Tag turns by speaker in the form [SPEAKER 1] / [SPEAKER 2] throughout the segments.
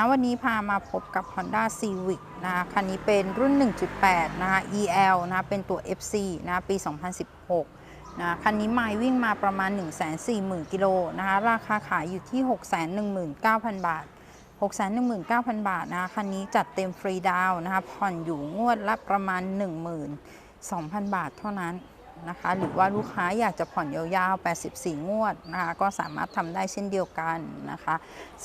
[SPEAKER 1] นะวันนี้พามาพบกับ Honda Civic นะคะคันนี้เป็นรุ่น 1.8 นะคะ EL นะเป็นตัว FC นะปี 2016นะคันนี้ไมล์วิ่งมาประมาณ 140,000 กิโลนะคะราคาขายอยู่ที่ 619,000 บาท 619,000 บาทนะคันนี้จัดเต็มฟรีดาวน์นะคะผ่อนอยู่งวดละประมาณ12,000 บาทเท่านั้น นะคะ หรือว่าลูกค้าอยากจะผ่อนยาวๆ 84 งวดนะคะก็สามารถทำได้เช่นเดียวกันนะคะ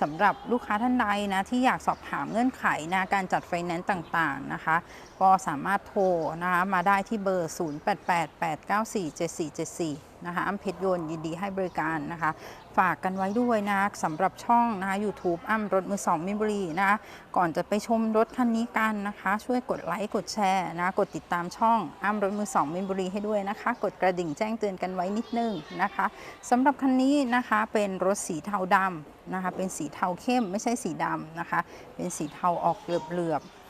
[SPEAKER 1] สำหรับลูกค้าท่านใดนะที่อยากสอบถามเงื่อนไขนะการจัดไฟแนนซ์ต่างๆนะคะ ก็สามารถโทรนะคะมาได้ที่เบอร์ 0888947474 นะคะอ้ำเพชรยนยินดีให้บริการนะคะ ฝากกันไว้ด้วยนะสำหรับช่องนะคะ YouTube อ้ำรถมือสองมินบุรีนะคะก่อนจะไปชมรถคันนี้กันนะคะ ช่วยกดไลค์กดแชร์นะกดติดตามช่องอ้ำรถมือสองมินบุรีให้ด้วยนะคะ กดกระดิ่งแจ้งเตือนกันไว้นิดนึงนะคะสำหรับคันนี้นะคะเป็นรถสีเทาดำนะคะเป็นสีเทาเข้มไม่ใช่สีดำนะคะ เป็นสีเทาออกเหลือบๆ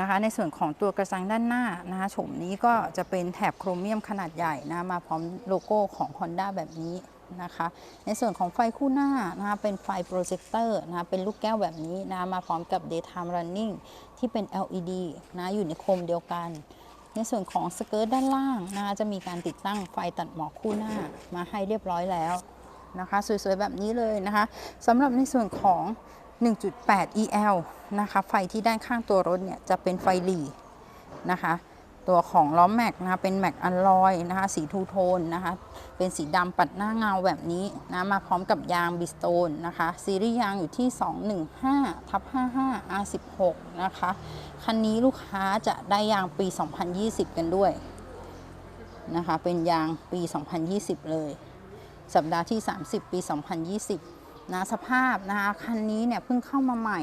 [SPEAKER 1] นะคะ ในส่วนของตัวกระจังด้านหน้านะคะโฉมนี้ก็จะเป็นแถบโครเมียมขนาดใหญ่นะมาพร้อมโลโก้ของ Honda แบบนี้นะคะ ในส่วนของไฟคู่หน้านะคะเป็นไฟโปรเจคเตอร์นะคะเป็นลูกแก้วแบบนี้นะมาพร้อมกับ daytime running ที่เป็น LED นะอยู่ในโคมเดียวกัน ในส่วนของสเกิร์ตด้านล่างนะคะจะมีการติดตั้งไฟตัดหมอกคู่หน้ามาให้เรียบร้อยแล้วนะคะ สวยๆแบบนี้เลยนะคะสำหรับในส่วนของ 1.8 EL นะคะไฟที่ด้านข้างตัวรถเนี่ยจะเป็นไฟหลีนะคะตัวของล้อแม็กนะคะเป็นแม็กอัลลอยนะคะสีทูโทนนะคะเป็นสีดำปัดหน้าเงาแบบนี้นะมาพร้อมกับยางบิสโตนนะคะซีรีส์ยางอยู่ที่ 215ทับ55 R16 นะคะคันนี้ลูกค้าจะได้ยางปี 2020 กันด้วยนะคะเป็นยางปี 2020 เลย สัปดาห์ที่ 30 ปี 2020 นะสภาพนะคะคันนี้เนี่ยเพิ่งเข้ามาใหม่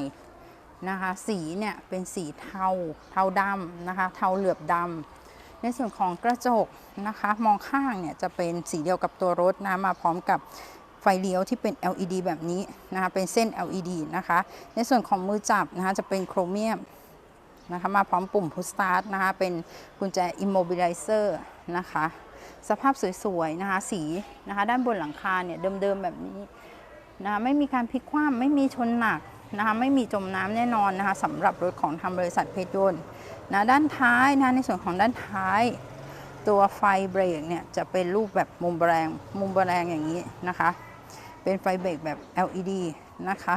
[SPEAKER 1] นะคะสีเนี่ยเป็นสีเทาเทาดำนะคะเทาเหลือบดำในส่วนของกระจกนะคะมองข้างเนี่ยจะเป็นสีเดียวกับตัวรถนะมาพร้อมกับไฟเลี้ยวที่เป็น LED แบบนี้นะคะเป็นเส้น LED นะคะในส่วนของมือจับนะคะจะเป็นโครเมียมนะคะมาพร้อมปุ่มพุชสตาร์ทนะคะเป็นกุญแจ immobilizer นะคะสภาพสวยๆนะคะสีนะคะด้านบนหลังคาเนี่ยเดิมๆแบบนี้ นะคะไม่มีการพลิกคว่ำไม่มีชนหนักนะคะไม่มีจมน้ำแน่นอนนะคะสำหรับรถของทางบริษัทเพชรยนต์นะด้านท้ายนะคะในส่วนของด้านท้าย ตัวไฟเบรกเนี่ยจะเป็นรูปแบบมุมแบรงมุมแบรงอย่างนี้นะคะ เป็นไฟเบรกแบบ LED นะคะ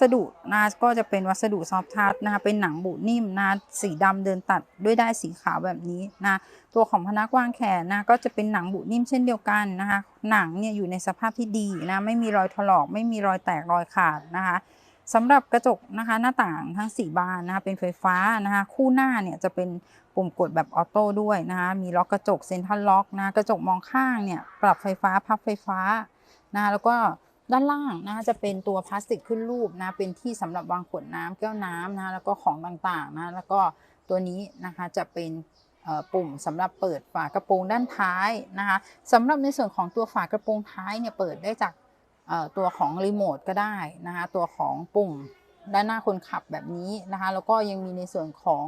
[SPEAKER 1] สดุนะก็จะเป็นวัสดุซอฟทัชนะคะเป็นหนังบุนิ่มนะสีดำเดินตัดด้วยได้สีขาวแบบนี้นะตัวของพนักวางแขนนะก็จะเป็นหนังบุนิ่มเช่นเดียวกันนะคะหนังเนี่ยอยู่ในสภาพที่ดีนะไม่มีรอยถลอก ไม่มีรอยแตกรอยขาดนะคะสำหรับกระจกนะคะหน้าต่างทั้ง 4 บานนะคะเป็นไฟฟ้านะคะคู่หน้าเนี่ยจะเป็นปุ่มกดแบบออโต้ด้วยนะคะมีล็อกกระจกเซ็นทรัลล็อกนะกระจกมองข้างเนี่ยปรับไฟฟ้าพับไฟฟ้านะแล้วก็ ด้านล่างนะคะจะเป็นตัวพลาสติกขึ้นรูปนะเป็นที่สำหรับวางขวดน้ำแก้วน้ำนะแล้วก็ของต่างๆนะแล้วก็ตัวนี้นะคะจะเป็นปุ่มสำหรับเปิดฝากระโปรงด้านท้ายนะคะสำหรับในส่วนของตัวฝากระโปรงท้ายเนี่ยเปิดได้จากตัวของรีโมทก็ได้นะคะตัวของปุ่มด้านหน้าคนขับแบบนี้นะคะแล้วก็ยังมีในส่วนของ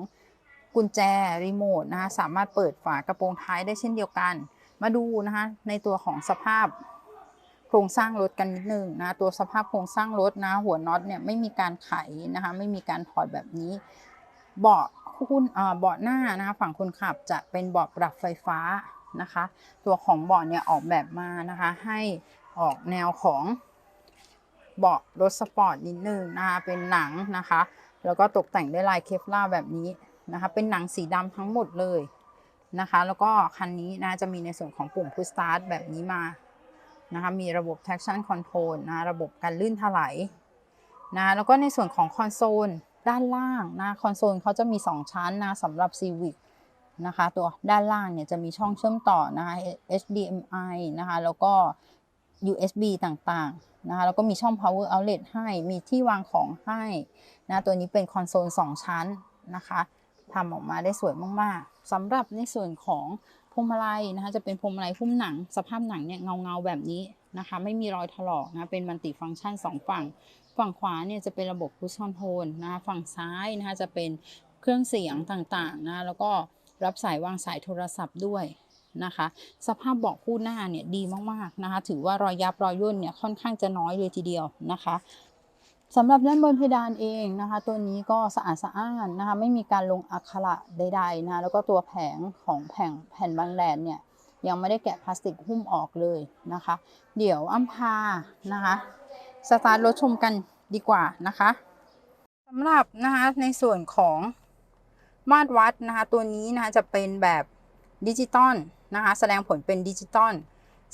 [SPEAKER 1] กุญแจรีโมทนะคะสามารถเปิดฝากระโปรงท้ายได้เช่นเดียวกัน มาดูนะคะในตัวของสภาพ ครงสร้างรถกันนิดนึงนะตัวสภาพโครงสร้างรถนะ หัวน็อตเนี่ยไม่มีการไขนะคะ ไม่มีการถอดแบบนี้ เบาะคุณเอ่อเบาะหน้านะคะฝั่งคนขับจะเป็นเบาะปรับไฟฟ้านะคะ ตัวของเบาะเนี่ยออกแบบมานะคะ ให้ออกแนวของเบาะรถสปอร์ตนิดนึงนะคะเป็นหนังนะคะ แล้วก็ตกแต่งด้วยลายเคฟล่าแบบนี้นะคะ เป็นหนังสีดำทั้งหมดเลยนะคะ แล้วก็คันนี้นะจะมีในส่วนของปุ่ม push start แบบนี้มา นะคะมีระบบ traction control นะระบบการลื่นถลายนะแล้วก็ในส่วนของคอนโซลด้านล่างนะคอนโซลเขาจะมี 2 ชั้นนะสำหรับ Civic นะคะตัวด้านล่างเนี่ยจะมีช่องเชื่อมต่อนะคะ HDMI นะคะแล้วก็ USB ต่างๆนะคะแล้วก็มีช่อง power outlet ให้มีที่วางของให้นะตัวนี้เป็นคอนโซล 2 ชั้นนะคะทำออกมาได้สวยมากๆสำหรับในส่วนของ พวงมาลัยนะคะ จะเป็นพวงมาลัยหุ้มหนัง สภาพหนังเนี่ยเงาเงาแบบนี้นะคะ ไม่มีรอยถลอกนะ เป็นมัลติฟังก์ชันสองฝั่ง ฝั่งขวาเนี่ยจะเป็นระบบพุชคอนโทรลนะคะ ฝั่งซ้ายนะคะจะเป็นเครื่องเสียงต่างๆนะ แล้วก็รับสายวางสายโทรศัพท์ด้วยนะคะ สภาพเบาะคู่หน้าเนี่ยดีมากๆนะคะ ถือว่ารอยยับรอยย่นเนี่ยค่อนข้างจะน้อยเลยทีเดียวนะคะ สำหรับด้านบนเพดานเองนะคะ ตัวนี้ก็สะอาดสะอ้านนะคะ ไม่มีการลงอักขระใดๆนะแล้วก็ตัวแผงของแผงแผ่นบังแดดเนี่ยยังไม่ได้แกะพลาสติกหุ้มออกเลยนะคะ เดี๋ยวอ้ำพานะคะสตาร์ทรถชมกันดีกว่านะคะสำหรับนะคะในส่วนของมาตรวัดนะคะ ตัวนี้นะคะจะเป็นแบบดิจิตอลนะคะ แสดงผลเป็นดิจิตอล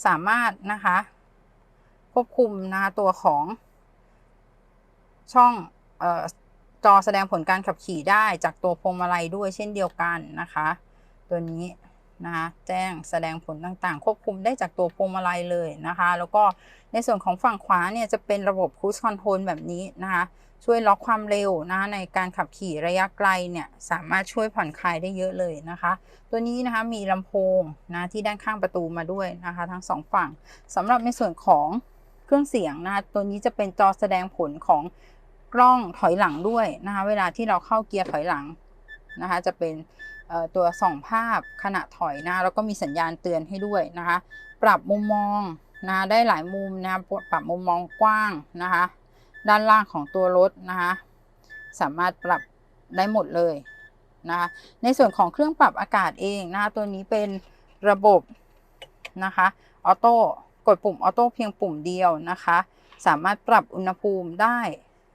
[SPEAKER 1] สามารถนะคะ ควบคุมนะคะตัวของ ช่องจอแสดงผลการขับขี่ได้จากตัวพวงมาลัยด้วยเช่นเดียวกันนะคะ ตัวนี้นะคะแจ้งแสดงผลต่างๆ ควบคุมได้จากตัวพวงมาลัยเลยนะคะ แล้วก็ในส่วนของฝั่งขวาเนี่ยจะเป็นระบบ Cruise Control แบบนี้นะคะ ช่วยล็อกความเร็วนะคะในการขับขี่ระยะไกลเนี่ยสามารถช่วยผ่อนคลายได้เยอะเลยนะคะ ตัวนี้นะคะมีลำโพงนะที่ด้านข้างประตูมาด้วยนะคะ ทั้งสองฝั่งสำหรับในส่วนของเครื่องเสียงนะคะตัวนี้จะเป็นจอแสดงผลของ กล้องถอยหลังด้วยนะคะเวลาที่เราเข้าเกียร์ถอยหลังนะคะจะเป็นตัวส่องภาพขณะถอยนะแล้วก็มีสัญญาณเตือนให้ด้วยนะคะปรับมุมมองนะได้หลายมุมนะปรับมุมมองกว้างนะคะด้านล่างของตัวรถนะคะสามารถปรับได้หมดเลยนะคะในส่วนของเครื่องปรับอากาศเองนะคะตัวนี้เป็นระบบนะคะออโต้กดปุ่มออโต้เพียงปุ่มเดียวนะคะสามารถปรับอุณหภูมิได้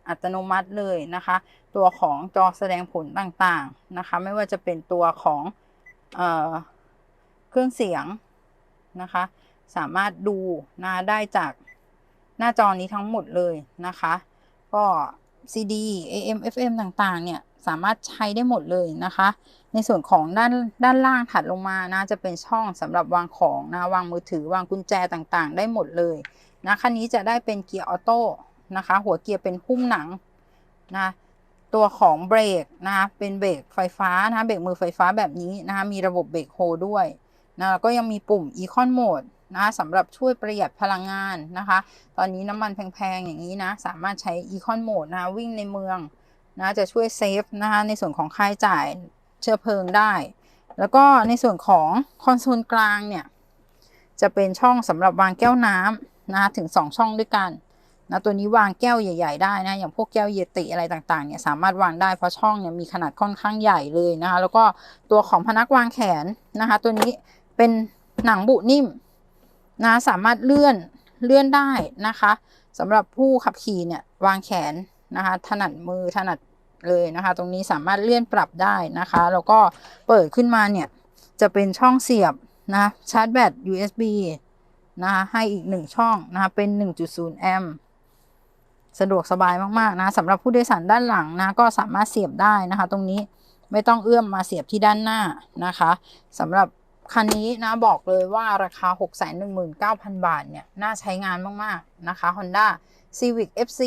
[SPEAKER 1] อัตโนมัติเลยนะคะ ตัวของจอแสดงผลต่างๆนะคะ ไม่ว่าจะเป็นตัวของเออเครื่องเสียงนะคะ สามารถดูนะได้จากหน้าจอนี้ทั้งหมดเลยนะคะ ก็ CD AM FM ต่างๆ เนี่ย สามารถใช้ได้หมดเลยนะคะ ในส่วนของด้านด้านล่างถัดลงมานะจะเป็นช่องสำหรับวางของนะวางมือถือวางกุญแจต่างๆ ได้หมดเลยนะคันนี้จะได้เป็นเกียร์ออโต้ นะคะ หัวเกียร์เป็นหุ้มหนังนะตัวของเบรกนะคะเป็นเบรกไฟฟ้านะเบรกมือไฟฟ้าแบบนี้นะคะมีระบบเบรกโฮด้วยนะก็ยังมีปุ่ม Econ Mode นะสำหรับช่วยประหยัดพลังงานนะคะ ตอนนี้น้ำมันแพงๆ อย่างนี้นะ สามารถใช้ Econ Mode นะวิ่งในเมืองนะจะช่วยเซฟนะคะในส่วนของค่าใช้จ่ายเชื้อเพลิงได้ แล้วก็ในส่วนของคอนโซลกลางเนี่ย จะเป็นช่องสำหรับวางแก้วน้ำนะคะถึง 2 ช่องด้วยกัน นะตัวนี้วางแก้วใหญ่ ๆ ได้นะ อย่างพวกแก้วเยติอะไรต่างๆเนี่ยสามารถวางได้เพราะช่องเนี่ยมีขนาดค่อนข้างใหญ่เลยนะคะ แล้วก็ตัวของพนักวางแขนนะคะ ตัวนี้เป็นหนังบุนิ่มนะสามารถเลื่อนเลื่อนได้นะคะสำหรับผู้ขับขี่เนี่ยวางแขนนะคะถนัดมือถนัดเลยนะคะ ตรงนี้สามารถเลื่อนปรับได้นะคะ แล้วก็เปิดขึ้นมาเนี่ยจะเป็นช่องเสียบนะชาร์จแบต USB นะคะให้อีกหนึ่งช่องนะคะเป็น 1.0 แอมป์ สะดวกสบายมากๆนะสำหรับผู้โดยสารด้านหลังนะก็สามารถเสียบได้นะคะ ตรงนี้ไม่ต้องเอื้อมมาเสียบที่ด้านหน้านะคะสำหรับคันนี้นะบอกเลยว่าราคา 619,000 บาทเนี่ยน่าใช้งานมากๆนะคะ Honda Civic FC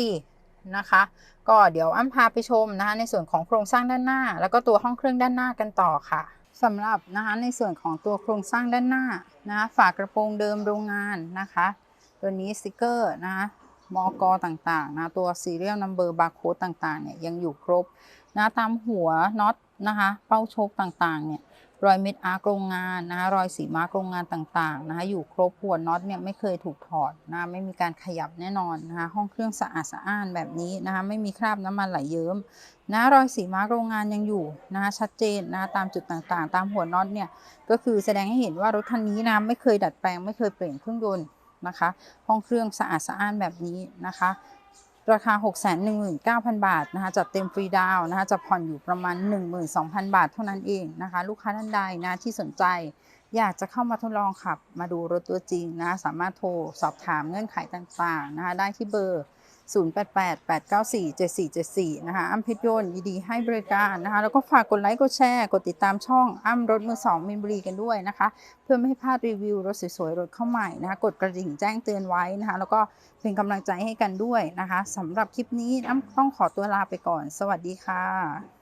[SPEAKER 1] นะคะก็เดี๋ยวอ้ำพาไปชมนะคะในส่วนของโครงสร้างด้านหน้า แล้วก็ตัวห้องเครื่องด้านหน้ากันต่อค่ะสำหรับนะคะในส่วนของตัวโครงสร้างด้านหน้านะฝากระโปรงเดิมโรงงานนะคะ ตัวนี้สติกเกอร์นะคะ มอกอต่างๆนะตัว Serial Number Barcode ต่างๆเนี่ยยังอยู่ครบนะตามหัวน็อตนะคะเป้าโชคต่างๆเนี่ยรอยเม็ดอาร์โรงงานนะคะรอยสีมาร์กโรงงานต่างๆนะคะอยู่ครบหัวน็อตเนี่ยไม่เคยถูกถอดนะไม่มีการขยับแน่นอนนะคะห้องเครื่องสะอาดสะอ้านแบบนี้นะคะไม่มีคราบน้ำมันไหลเยิ้มนะรอยสีมาร์กโรงงานยังอยู่นะคะชัดเจนนะตามจุดต่างๆ ตามหัวน็อตเนี่ยก็คือแสดงให้เห็นว่ารถคันนี้นะไม่เคยดัดแปลงไม่เคยเปลี่ยนเครื่องยนต์ นะคะ ห้องเครื่องสะอาดสะอ้านแบบนี้นะคะ ราคา 619,000 บาทนะคะจัดเต็มฟรีดาวนะคะจะผ่อนอยู่ประมาณ 12,000 บาทเท่านั้นเองนะคะ ลูกค้าท่านใดนะที่สนใจอยากจะเข้ามาทดลองขับมาดูรถตัวจริงนะ สามารถโทรสอบถามเงื่อนไขต่างๆนะคะได้ที่เบอร์ 0888947474 นะคะ อ้ำเพชรยนต์ยินดีให้บริการนะคะ แล้วก็ฝากกดไลค์กดแชร์ กดติดตามช่องอ้ำรถมือสองมินบุรีกันด้วยนะคะ เพื่อไม่ให้พลาดรีวิวรถสวยๆ รถเข้าใหม่นะคะ กดกระดิ่งแจ้งเตือนไว้นะคะ แล้วก็เป็นกำลังใจให้กันด้วยนะคะสำหรับคลิปนี้อ้ำต้องขอตัวลาไปก่อน สวัสดีค่ะ